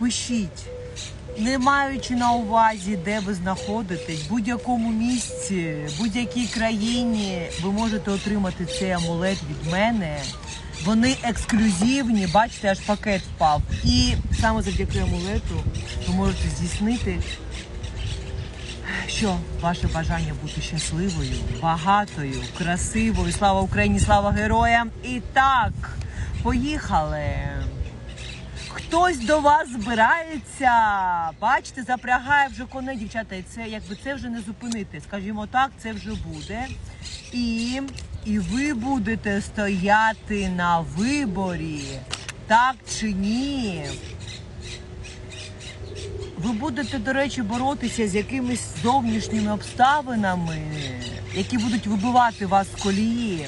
Пишіть, не маючи на увазі, де ви знаходитесь, в будь-якому місці, в будь-якій країні, ви можете отримати цей амулет від мене. Вони ексклюзивні, бачите, аж пакет впав. І саме завдяки амулету ви можете здійснити що ваше бажання бути щасливою, багатою, красивою. Слава Україні, слава героям! І так, поїхали. Хтось до вас збирається. Бачите, запрягає вже коней, дівчата, і це якби це вже не зупинити. Скажімо так, це вже буде. І, і ви будете стояти на виборі, так чи ні. Ви будете, до речі, боротися з якимись зовнішніми обставинами, які будуть вибивати вас з колії.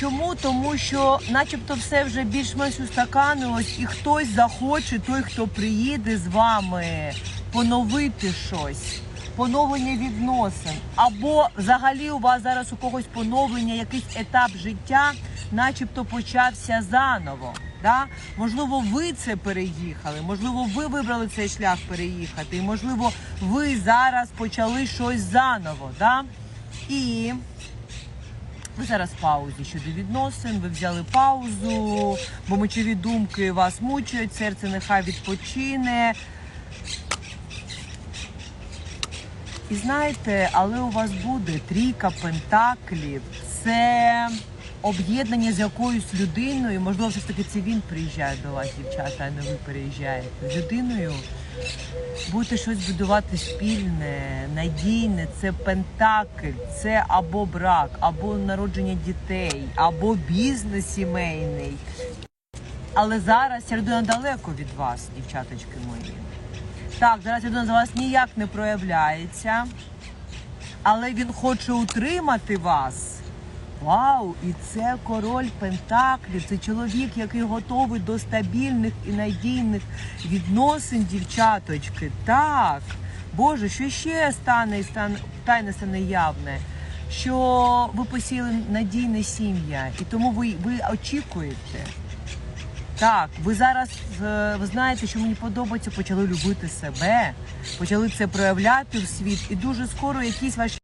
Чому? Тому що, начебто, все вже більш-менш устаканилось, і хтось захоче, той, хто приїде з вами, поновити щось, поновлення відносин. Або взагалі у вас зараз у когось поновлення, якийсь етап життя, начебто почався заново. Да? Можливо, ви це переїхали, можливо, ви вибрали цей шлях переїхати, і можливо, ви зараз почали щось заново. Да? І ви зараз паузі щодо відносин, ви взяли паузу, бо мочові думки вас мучують, серце нехай відпочине. І знаєте, але у вас буде трійка пентаклів. Це об'єднання з якоюсь людиною. Можливо, все ж таки це він приїжджає до вас, дівчата, а не ви переїжджаєте. З людиною будете щось будувати спільне, надійне, це пентакль, це або брак, або народження дітей, або бізнес сімейний. Але зараз ця людина далеко від вас, дівчаточки мої. Так, зараз людина за вас ніяк не проявляється, але він хоче утримати вас. Вау! І це король Пентаклів. Це чоловік, який готовий до стабільних і надійних відносин, дівчаточки. Так. Боже, що ще стане стане тайне стане явне? Що ви посіли надійне сім'я, і тому ви, ви очікуєте. Так, ви зараз е, ви знаєте, що мені подобається, почали любити себе, почали це проявляти в світ, і дуже скоро якісь ваші.